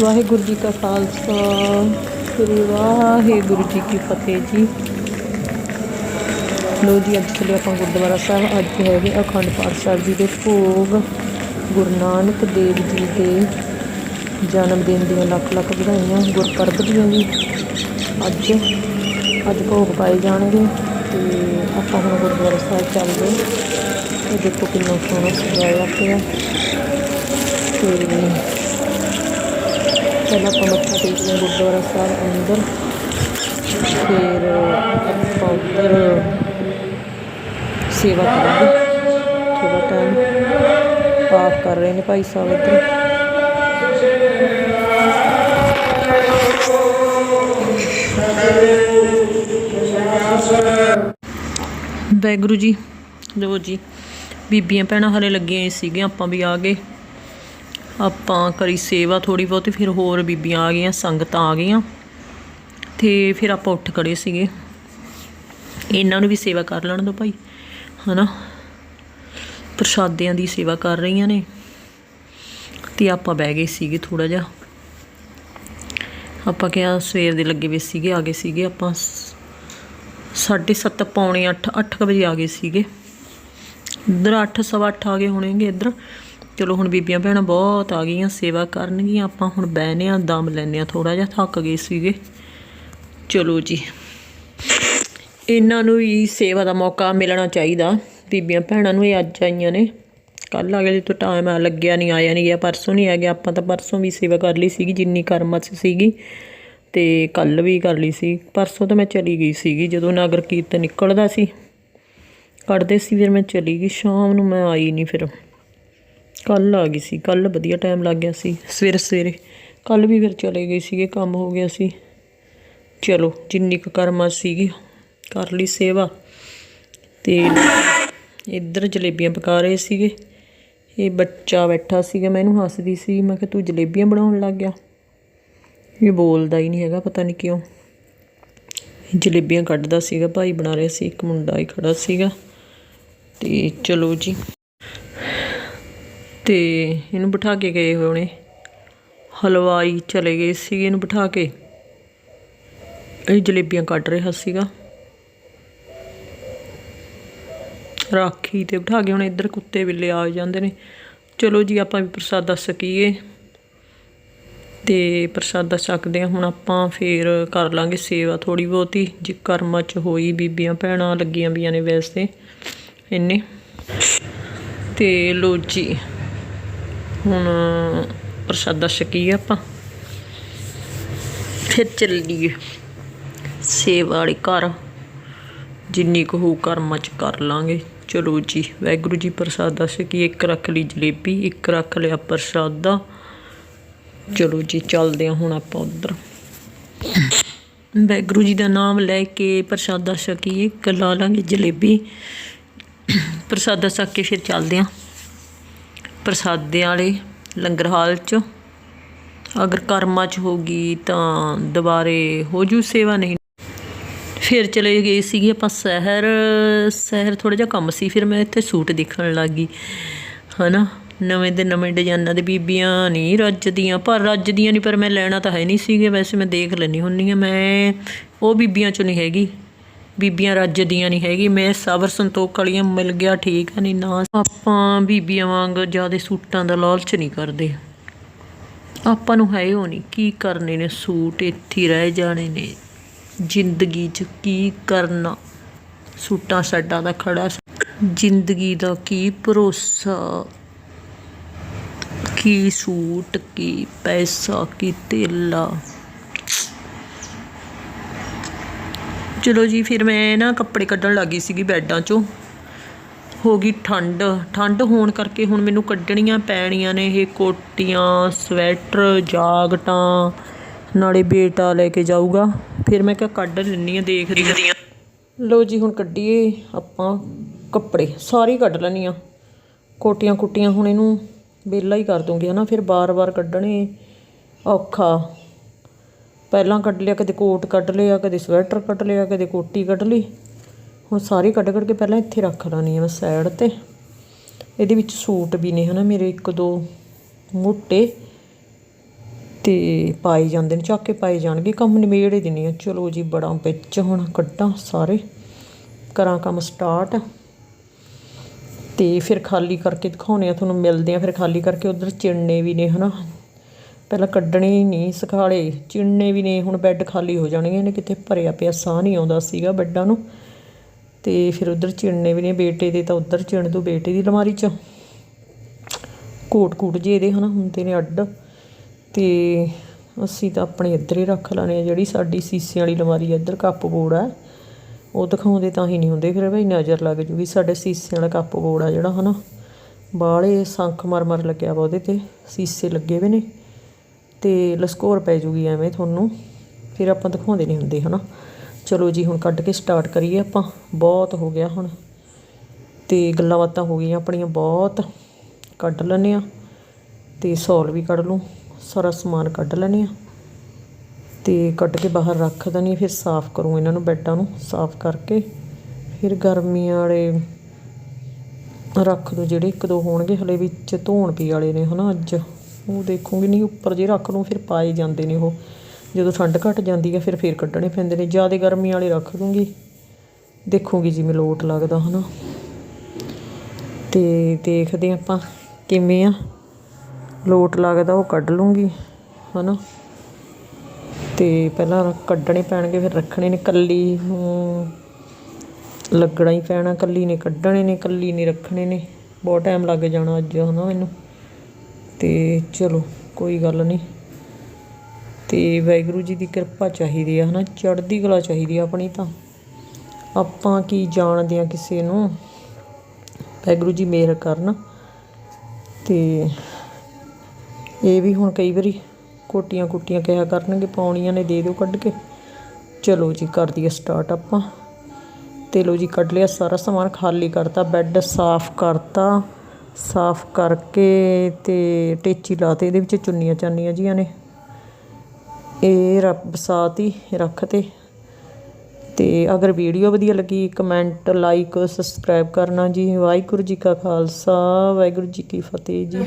ਵਾਹਿਗੁਰੂ ਜੀ ਕਾ ਖਾਲਸਾ, ਸ੍ਰੀ ਵਾਹਿਗੁਰੂ ਜੀ ਕੀ ਫਤਿਹ ਜੀ। ਲੋ ਜੀ, ਅੱਜ ਚਲੇ ਆਪਾਂ ਗੁਰਦੁਆਰਾ ਸਾਹਿਬ। ਅੱਜ ਹੈਗੇ ਅਖੰਡ ਪਾਠ ਸਾਹਿਬ ਜੀ ਦੇ ਭੋਗ। ਗੁਰੂ ਨਾਨਕ ਦੇਵ ਜੀ ਦੇ ਜਨਮ ਦਿਨ ਦੀਆਂ ਲੱਖ ਲੱਖ ਵਧਾਈਆਂ, ਗੁਰਪੁਰਬ ਦੀਆਂ ਜੀ। ਅੱਜ ਅੱਜ ਭੋਗ ਪਾਏ ਜਾਣਗੇ ਤੇ ਆਪਾਂ ਹੁਣ ਗੁਰਦੁਆਰਾ ਸਾਹਿਬ ਚੱਲਦੇ ਇਹ ਦੇਖੋ ਕਿੰਨਾ ਸੋਹਣਾ ਸਜਾਇਆ ਪਿਆ। ਤੇ ਪਹਿਲਾਂ ਆਪਾਂ ਮੱਥਾ ਟੇਕਦੇ ਗੁਰਦੁਆਰਾ ਸਾਹਿਬ ਅੰਦਰ। ਫਿਰ ਆਪਾਂ ਉੱਧਰ ਸੇਵਾ ਕਰਾਂਗੇ। ਥੋੜਾ ਟਾਈਮ ਪਾਠ ਕਰ ਰਹੇ ਨੇ ਭਾਈ ਸਾਹਿਬ ਇੱਧਰ। ਵੈਗੁਰੂ ਜੀ ਲੋ ਜੀ, ਬੀਬੀਆਂ ਭੈਣਾਂ ਹਲੇ ਲੱਗੀਆਂ ਹੀ ਸੀਗੀਆਂ ਆਪਾਂ ਵੀ ਆ ਗਏ। ਆਪਾਂ ਕਰੀ ਸੇਵਾ ਥੋੜੀ ਬਹੁਤੀ ਫਿਰ ਹੋਰ ਬੀਬੀਆਂ ਆ ਗਈਆਂ, ਸੰਗਤਾਂ ਆ ਗਈਆਂ। ਤੇ ਫਿਰ ਆਪਾਂ ਉੱਠ ਖੜੇ ਸੀਗੇ। ਇਹਨਾਂ ਨੂੰ ਵੀ ਸੇਵਾ ਕਰ ਲੈਣ ਦੋ ਭਾਈ, ਹਨਾ? ਪ੍ਰਸ਼ਾਦਿਆਂ ਦੀ ਸੇਵਾ ਕਰ ਰਹੀਆਂ ਨੇ। ਤੇ ਆਪਾਂ ਬਹਿ ਗਏ ਸੀਗੇ ਥੋੜਾ ਜਿਹਾ। ਆਪਾਂ ਕਿਹਾ ਸਵੇਰ ਦੇ ਲੱਗੇ ਵੇ ਸੀਗੇ, ਆ ਗਏ ਸੀਗੇ ਆਪਾਂ। ਸ- ਸਾਢੇ ਸੱਤ ਪੌਣੇ 8 8 ਵਜੇ ਆ ਗਏ ਸੀਗੇ। ਇੱਧਰ 8 ਸਵਾ ਅੱਠ ਆ ਗਏ ਹੋਣਗੇ ਇੱਧਰ। ਚਲੋ ਹੁਣ ਬੀਬੀਆਂ ਭੈਣਾਂ ਬਹੁਤ ਆ ਗਈਆਂ, ਸੇਵਾ ਕਰਨਗੀਆਂ, ਆਪਾਂ ਹੁਣ ਬਹਿਨੇ ਆ, ਦਮ ਲੈਨੇ ਆ ਥੋੜਾ ਜਿਹਾ, ਥੱਕ ਗਏ ਸੀਗੇ। ਚਲੋ ਜੀ, ਇਹਨਾਂ ਨੂੰ ਵੀ ਸੇਵਾ ਦਾ ਮੌਕਾ ਮਿਲਣਾ ਚਾਹੀਦਾ। ਬੀਬੀਆਂ ਭੈਣਾਂ ਨੂੰ ਇਹ ਅੱਜ ਆਈਆਂ ਨੇ। ਕੱਲ ਆ ਗਏ ਤੋਂ ਟਾਈਮ ਆ ਲੱਗਿਆ ਨਹੀਂ ਆਇਆ ਨਹੀਂ ਗਿਆ, ਪਰਸੋਂ ਨਹੀਂ ਆ ਗਿਆ। ਆਪਾਂ ਤਾਂ ਪਰਸੋਂ ਵੀ ਸੇਵਾ ਕਰ ਲਈ ਸੀਗੀ, ਜਿੰਨੀ ਕਰਮਾਂ ਸੀਗੀ, ਤੇ ਕੱਲ ਵੀ ਕਰ ਲਈ ਸੀ। ਪਰਸੋਂ ਤਾਂ ਮੈਂ ਚਲੀ ਗਈ ਸੀਗੀ, ਜਦੋਂ ਨਗਰ ਕੀਰਤਨ ਨਿਕਲਦਾ ਸੀ। ਕੱਢਦੇ ਸੀ, ਫਿਰ ਮੈਂ ਚਲੀ ਗਈ, ਸ਼ਾਮ ਨੂੰ ਮੈਂ ਆਈ ਨਹੀਂ ਫਿਰ। ਕੱਲ ਆ ਗਈ ਸੀ ਕੱਲ ਵਧੀਆ ਟਾਈਮ ਲੱਗ ਗਿਆ ਸੀ, ਸਵੇਰੇ ਸਵੇਰੇ। ਕੱਲ ਵੀ ਫਿਰ ਚਲੇ ਗਏ ਸੀਗੇ, ਕੰਮ ਹੋ ਗਿਆ ਸੀ। ਚਲੋ, ਜਿੰਨੀ ਕੁ ਕਰਮਾ ਸੀਗੀ, ਕਰ ਲਈ ਸੇਵਾ। ਤੇ ਇੱਧਰ ਜਲੇਬੀਆਂ ਪਕਾ ਰਹੇ ਸੀਗੇ। ਇਹ ਬੱਚਾ ਬੈਠਾ ਸੀਗਾ, ਮੈਂ ਇਹਨੂੰ ਹੱਸਦੀ ਸੀ, ਮੈਂ ਕਿਹਾ, ਤੂੰ ਜਲੇਬੀਆਂ ਬਣਾਉਣ ਲੱਗ ਗਿਆ? ਇਹ ਬੋਲਦਾ ਹੀ ਨਹੀਂ ਹੈਗਾ, ਪਤਾ ਨਹੀਂ ਕਿਉਂ। ਜਲੇਬੀਆਂ ਕੱਢਦਾ ਸੀਗਾ, ਭਾਈ ਬਣਾ ਰਿਹਾ ਸੀ, ਇੱਕ ਮੁੰਡਾ ਹੀ ਖੜਾ ਸੀਗਾ। ਤੇ ਚਲੋ ਜੀ। ਤੇ ਇਹਨੂੰ ਬਿਠਾ ਕੇ ਗਏ ਹੋਣੇ। ਹਲਵਾਈ ਚਲੇ ਗਏ ਸੀ ਇਹਨੂੰ ਬਿਠਾ ਕੇ। ਇਹ ਜਲੇਬੀਆਂ ਕੱਢ ਰਿਹਾ ਸੀਗਾ। ਰਾਖੀ ਤੇ ਬਿਠਾ ਕੇ ਹੁਣ ਇੱਧਰ ਕੁੱਤੇ ਬਿੱਲੇ ਆ ਜਾਂਦੇ ਨੇ। ਚਲੋ ਜੀ, ਆਪਾਂ ਵੀ ਪ੍ਰਸਾਦਾ ਸਕੀਏ। ਤੇ ਪ੍ਰਸਾਦਾ ਛਕਦੇ ਹਾਂ। ਹੁਣ ਆਪਾਂ ਫੇਰ ਕਰ ਲਾਂਗੇ ਸੇਵਾ ਥੋੜੀ ਬਹੁਤੀ। ਜੇ ਕਰਮਾਂ ਚ ਹੋਈ ਬੀਬੀਆਂ ਭੈਣਾਂ ਲੱਗੀਆਂ ਵੀਆਂ ਨੇ ਵੈਸੇ। ਇੰਨੇ। ਤੇ ਲੋ ਜੀ। ਹੁਣ ਪ੍ਰਸਾਦਾ ਛਕੀਏ ਆਪਾਂ। ਫਿਰ ਚੱਲੀਏ ਸੇਵਾ ਵਾਲੇ ਘਰ। ਜਿੰਨੀ ਕੁ ਹੋਊ ਕਰਮਾਂ ਚ ਕਰ ਲਾਂਗੇ। ਚਲੋ ਜੀ, ਵਾਹਿਗੁਰੂ ਜੀ ਪ੍ਰਸਾਦਾ ਛਕੀਏ। ਇੱਕ ਰੱਖ ਲਈ ਜਲੇਬੀ, ਇੱਕ ਰੱਖ ਲਿਆ ਪ੍ਰਸਾਦਾ। ਚਲੋ ਜੀ, ਚੱਲਦੇ ਹਾਂ ਹੁਣ ਆਪਾਂ ਉਧਰ। ਵਾਹਿਗੁਰੂ ਜੀ ਦਾ ਨਾਮ ਲੈ ਕੇ ਪ੍ਰਸਾਦਾ ਛਕੀਏ। ਇੱਕ ਲਾ ਲਾਂਗੇ ਜਲੇਬੀ। ਪ੍ਰਸਾਦਾ ਛਕ ਕੇ ਫਿਰ ਚੱਲਦੇ ਹਾਂ। ਪ੍ਰਸਾਦਿਆਂ ਵਾਲੇ ਲੰਗਰ ਹਾਲ ਚ। ਅਗਰ ਕਰਮਾਂ ਚ ਹੋਗੀ ਤਾਂ ਦੁਬਾਰੇ ਹੋ ਜੂ ਸੇਵਾ ਨਹੀਂ। ਫਿਰ ਚਲੇ ਗਏ ਸੀਗੇ ਆਪਾਂ ਸ਼ਹਿਰ। ਸ਼ਹਿਰ ਥੋੜਾ ਜਿਹਾ ਕੰਮ ਸੀ, ਫਿਰ ਮੈਂ ਇੱਥੇ ਸੂਟ ਦੇਖਣ ਲੱਗ। ਗਈ ਹਨਾ? ਨਵੇਂ ਦੇ ਨਵੇਂ ਡਿਜ਼ਾਈਨਾਂ ਦੇ ਬੀਬੀਆਂ ਨਹੀਂ ਰੱਜਦੀਆਂ। ਪਰ ਰੱਜਦੀਆਂ ਨਹੀਂ ਪਰ ਮੈਂ ਲੈਣਾ ਤਾਂ ਹੈ ਨਹੀਂ ਸੀਗੇ। ਵੈਸੇ ਮੈਂ ਦੇਖ ਲੈਣੀ ਹੁੰਨੀ ਆ ਮੈਂ ਉਹ ਬੀਬੀਆਂ ਚੋਂ ਨਹੀਂ ਹੈਗੀ। ਬੀਬੀਆਂ ਰੱਜਦੀਆਂ ਨਹੀਂ ਹੈਗੀ। ਮੈਂ ਸਬਰ ਸੰਤੋਖ ਵਾਲੀਆਂ ਮਿਲ ਗਿਆ, ਠੀਕ ਆ ਨਹੀਂ ਨਾ ਆਪਾਂ ਬੀਬੀਆਂ ਵਾਂਗ ਜ਼ਿਆਦਾ ਸੂਟਾਂ ਦਾ ਲਾਲਚ ਨਹੀਂ ਕਰਦੇ। ਆਪਾਂ ਨੂੰ ਹੈ ਉਹ ਨਹੀਂ, ਕੀ ਕਰਨੇ ਨੇ ਸੂਟ, ਇੱਥੇ ਰਹਿ ਜਾਣੇ ਨੇ। ਜ਼ਿੰਦਗੀ 'ਚ ਕੀ ਕਰਨਾ? ਸੂਟਾਂ ਸਾਡਾ ਦਾ ਖੜਾ ਜ਼ਿੰਦਗੀ ਦਾ ਕੀ ਭਰੋਸਾ? ਕੀ ਸੂਟ, ਕੀ ਪੈਸਾ, ਕੀ ਤੇਲਾ ਚਲੋ ਜੀ ਫਿਰ ਮੈਂ ਨਾ ਕੱਪੜੇ ਕੱਢਣ ਲੱਗੀ ਸੀਗੀ ਬੈੱਡਾਂ 'ਚੋਂ। ਹੋ ਗਈ ਠੰਡ। ਠੰਡ ਹੋਣ ਕਰਕੇ ਹੁਣ ਮੈਨੂੰ ਕੱਢਣੀਆਂ ਪੈਣੀਆਂ ਨੇ ਇਹ ਕੋਟੀਆਂ ਸਵੈਟਰ ਜਾਕਟਾਂ ਨਾਲੇ ਬੇਟਾ ਲੈ ਕੇ ਜਾਊਗਾ। ਫਿਰ ਮੈਂ ਕਿਹਾ ਕੱਢ ਲੈਣੀ ਆ ਦੇਖਦੀ ਹਾਂ। ਲੋ ਜੀ ਹੁਣ ਕੱਢੀਏ ਆਪਾਂ ਕੱਪੜੇ। ਸਾਰੇ ਕੱਢ ਲੈਣੀ ਆ ਕੋਟੀਆਂ ਕੁੱਟੀਆਂ ਹੁਣ ਇਹਨੂੰ ਵਿਹਲਾ ਹੀ ਕਰ ਦੂੰਗੀ ਹਨਾ। ਫਿਰ ਬਾਰ-ਬਾਰ ਕੱਢਣੇ ਔਖਾ। ਪਹਿਲਾਂ ਕੱਢ ਲਿਆ, ਕਦੇ ਕੋਟ ਕੱਢ ਲਿਆ, ਕਦੇ ਸਵੈਟਰ ਕੱਢ ਲਿਆ, ਕਦੇ ਕੋਟੀ ਕੱਢ ਲਈ। ਹੁਣ ਸਾਰੇ ਕੱਢ ਕੱਢ ਕੇ ਪਹਿਲਾਂ ਇੱਥੇ ਰੱਖ ਲੈਣੀ ਆ ਮੈਂ ਸਾਈਡ ਤੇ। ਇਹਦੇ ਵਿੱਚ ਸੂਟ ਵੀ ਨੇ ਹਨਾ ਮੇਰੇ ਇੱਕ ਦੋ ਮੋਟੇ ਤੇ ਪਾਏ ਜਾਂਦੇ ਨੇ, ਚੱਕ ਕੇ ਪਾਏ ਜਾਣਗੇ, ਕੰਮ ਨਿਮੇੜੇ ਦਿੰਨੀ ਆ। ਚਲੋ ਜੀ, ਬੜਾ ਵਿੱਚ ਹੁਣ ਕੱਢਾਂ ਸਾਰੇ। ਕਰਾਂ ਕੰਮ ਸਟਾਰਟ ਤੇ ਫਿਰ ਖਾਲੀ ਕਰਕੇ ਦਿਖਾਉਣੇ ਆ, ਤੁਹਾਨੂੰ ਮਿਲਦੇ ਆ, ਫਿਰ ਖਾਲੀ ਕਰਕੇ ਉਧਰ ਚਿਣਨੇ ਵੀ ਨੇ ਹਨਾ। ਪਹਿਲਾਂ ਕੱਢਣੇ ਨਹੀਂ ਸਖਾਲੇ ਚਿਣਨੇ ਵੀ ਨੇ, ਹੁਣ ਬੈੱਡ ਖਾਲੀ ਹੋ ਜਾਣਗੇ। ਇਹਨੇ ਕਿਤੇ ਭਰਿਆ ਪਿਆ, ਸਾਹ ਨਹੀਂ ਆਉਂਦਾ ਸੀਗਾ ਬੈੱਡਾਂ ਨੂੰ। ਤੇ ਫਿਰ ਉਧਰ ਚਿਣਨੇ ਵੀ ਨੇ, ਬੇਟੇ ਦੇ ਤਾਂ ਉਧਰ ਚਿਣ ਦੋ ਬੇਟੇ ਦੀ ਅਲਮਾਰੀ 'ਚ। ਕੋਟ ਕੋਟ ਜੇ ਇਹਦੇ ਹਨਾ ਹੁੰਦੇ ਨੇ ਅੱਡ। ਤੇ ਅਸੀਂ ਤਾਂ ਆਪਣੇ ਇੱਧਰ ਹੀ ਰੱਖ ਲਾਣੇ ਆ, ਜਿਹੜੀ ਸਾਡੀ ਸੀਸੇ ਵਾਲੀ ਅਲਮਾਰੀ ਇੱਧਰ ਕੱਪ ਬੋਰਡ ਆ। ਉਹ ਦਿਖਾਉਂਦੇ ਤਾਂ ਹੀ ਨਹੀਂ ਹੁੰਦੇ, ਫਿਰ ਬਈ ਨਜ਼ਰ ਲੱਗ ਜੂਗੀ। ਸਾਡੇ ਸੀਸੇ ਵਾਲਾ ਕੱਪ ਬੋਰਡ ਆ ਜਿਹੜਾ, ਹਨਾ। ਬਾਹਲੇ ਸੰਖ ਮਰਮਰ ਲੱਗਿਆ ਵਾ ਉਹਦੇ ਤੇ, ਸੀਸੇ ਲੱਗੇ ਵੇ ਨੇ। ਤੇ ਲਸਕੋਰ ਪੈ ਜੂਗੀ ਐਵੇਂ ਤੁਹਾਨੂੰ, ਫਿਰ ਆਪਾਂ ਦਿਖਾਉਂਦੇ ਨਹੀਂ ਹੁੰਦੇ, ਹਨਾ? ਚਲੋ ਜੀ, ਹੁਣ ਕੱਢ ਕੇ ਸਟਾਰਟ ਕਰੀਏ ਆਪਾਂ। ਬਹੁਤ ਹੋ ਗਿਆ ਹੁਣ। ਤੇ ਗੱਲਾਂ ਬਾਤਾਂ ਹੋ ਗਈਆਂ ਆਪਣੀਆਂ ਬਹੁਤ। ਕੱਢ ਲੈਂਦੇ ਆ ਤੇ ਸੌਲ ਵੀ ਕੱਢ ਲੂੰ ਸਾਰਾ ਸਮਾਨ ਕੱਢ ਲੈਂਦੇ ਆ ਤੇ ਕੱਢ ਕੇ ਬਾਹਰ ਰੱਖ ਦਣੀ ਫਿਰ ਸਾਫ਼ ਕਰੂੰ ਇਹਨਾਂ ਨੂੰ ਬੈੱਡਾਂ ਨੂੰ ਸਾਫ਼ ਕਰਕੇ। ਫਿਰ ਗਰਮੀਆਂ ਵਾਲੇ ਰੱਖ ਦੋ ਜਿਹੜੇ ਇੱਕ ਦੋ ਹੋਣਗੇ, ਹਲੇ ਵਿੱਚ ਧੋਣ ਪੀ ਵਾਲੇ ਨੇ, ਹਨਾ, ਅੱਜ। ਉਹ ਦੇਖੂੰਗੀ, ਨਹੀਂ ਉੱਪਰ ਜੇ ਰੱਖ ਲੂੰ ਫਿਰ ਪਾਏ ਜਾਂਦੇ ਨੇ ਉਹ। ਜਦੋਂ ਠੰਡ ਘਟ ਜਾਂਦੀ ਹੈ ਫਿਰ ਫੇਰ ਕੱਢਣੇ ਪੈਂਦੇ ਨੇ। ਜ਼ਿਆਦਾ ਗਰਮੀ ਵਾਲੇ ਰੱਖ ਦੂੰਗੀ। ਦੇਖੂੰਗੀ ਜਿਵੇਂ ਲੋਟ ਲੱਗਦਾ, ਹਨਾ। ਤੇ ਦੇਖਦੇ ਆਪਾਂ ਕਿਵੇਂ ਆ। ਲੋਟ ਲੱਗਦਾ, ਉਹ ਕੱਢ ਲੂੰਗੀ, ਹਨਾ। ਤੇ ਪਹਿਲਾਂ ਕੱਢਣੇ ਪੈਣਗੇ, ਫਿਰ ਰੱਖਣੇ ਨੇ ਕੱਲੀ ਲੱਗਣਾ ਹੀ ਪੈਣਾ, ਕੱਲੀ ਨੇ ਕੱਢਣੇ ਨੇ, ਕੱਲੀ ਨੇ ਰੱਖਣੇ ਨੇ। ਬਹੁਤ ਟਾਈਮ ਲੱਗ ਜਾਣਾ ਅੱਜ, ਹਨਾ, ਮੈਨੂੰ। ਤੇ ਚਲੋ, ਕੋਈ ਗੱਲ ਨਹੀਂ। ਤੇ ਵਾਹਿਗੁਰੂ ਜੀ ਦੀ ਕਿਰਪਾ ਚਾਹੀਦੀ ਆ, ਹਨਾ? ਚੜ੍ਹਦੀ ਕਲਾ ਚਾਹੀਦੀ ਆ ਆਪਣੀ ਤਾਂ। ਆਪਾਂ ਕੀ ਜਾਣਦੇ ਆ ਕਿਸੇ ਨੂੰ? ਵਾਹਿਗੁਰੂ ਜੀ ਮਿਹਰ ਕਰਨ। ਤੇ ਇਹ ਵੀ ਹੁਣ ਕਈ ਵਾਰੀ ਕੋਟੀਆਂ ਕੁੱਟੀਆਂ ਕਿਹਾ ਕਰਨਗੇ ਪਾਉਣੀਆਂ ਨੇ ਦੇ ਦਿਓ ਕੱਢ ਕੇ। ਚਲੋ ਜੀ, ਕਰ ਦਈਏ ਸਟਾਰਟ ਆਪਾਂ। ਤੇ ਲੋ ਜੀ, ਕੱਢ ਲਿਆ, ਸਾਰਾ ਸਮਾਨ ਖਾਲੀ ਕਰਤਾ, ਬੈੱਡ ਸਾਫ਼ ਕਰਤਾ। ਸਾਫ਼ ਕਰਕੇ ਤੇ ਟੇਚੀ ਲਾਤੇ ਇਹਦੇ ਵਿੱਚ ਚੁੰਨੀਆਂ ਚਾਨੀਆਂ ਜੀਆਂ ਨੇ। ਇਹ ਰੱਬ ਸਾਤੀ ਰੱਖ ਤੇ। ਤੇ ਅਗਰ ਵੀਡੀਓ ਵਧੀਆ ਲੱਗੀ, ਕਮੈਂਟ, ਲਾਈਕ, ਸਬਸਕ੍ਰਾਈਬ ਕਰਨਾ ਜੀ। ਵਾਹਿਗੁਰੂ ਜੀ ਕਾ ਖਾਲਸਾ, ਵਾਹਿਗੁਰੂ ਜੀ ਕੀ ਫਤਿਹ ਜੀ।